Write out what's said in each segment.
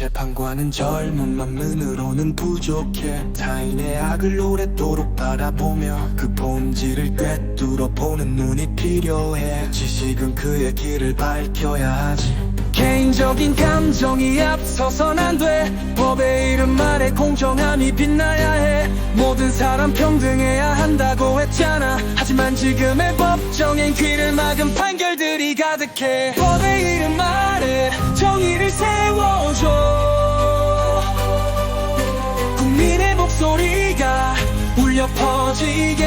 재판관은 젊은 맘만으로는 부족해. 타인의 악을 오랫도록 바라보며 그 본질을 꿰뚫어 보는 눈이 필요해. 지식은 그의 길을 밝혀야 하지. 개인적인 감정이 앞서선 안돼. 법의 이름 아래 공정함이 빛나야 해. 모든 사람 평등해야 한다고 했잖아. 하지만 지금의 법정엔 귀를 막은 판결들이 가득해. 법의 이름 아래 정의를 세 목소리가 울려 퍼지게.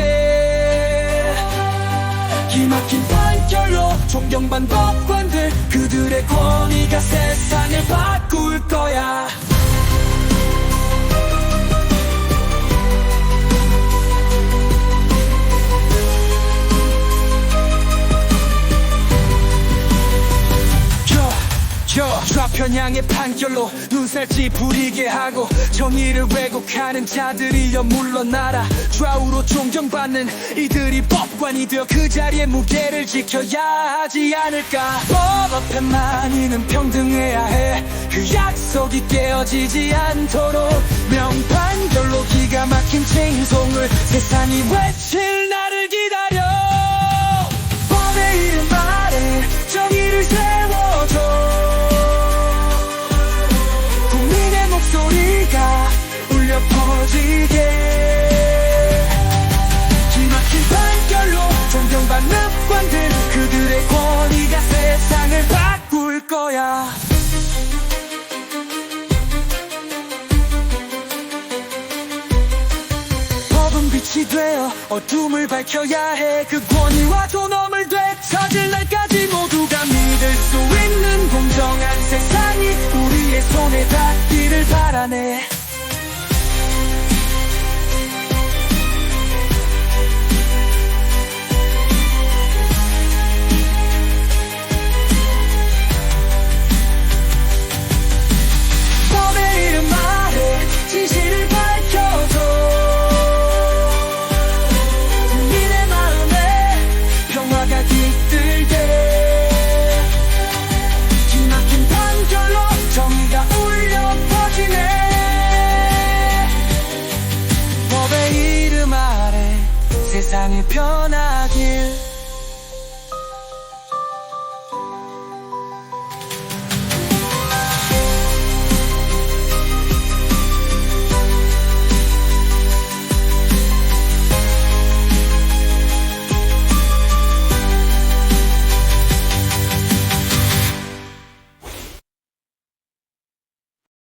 기막힌 판결로 존경받는 법관들 그들의 권위가 세상을 바꿀 거야 편향의 판결로 눈살찌 부리게 하고 정의를 왜곡하는 자들이여 물러나라. 좌우로 존경받는 이들이 법관이 되어 그 자리에 무게를 지켜야 하지 않을까. 법 앞에 만인은 평등해야 해. 그 약속이 깨어지지 않도록 명판결로 기가 막힌 칭송을 세상이 외칠 나를 기다려 거야. 법은 빛이 되어 어둠을 밝혀야 해. 그 권위와 존엄을 되찾을 날까지 모두가 믿을 수 있는 공정한 세상이 우리의 손에 닿기를 바라네 세상이 변하길.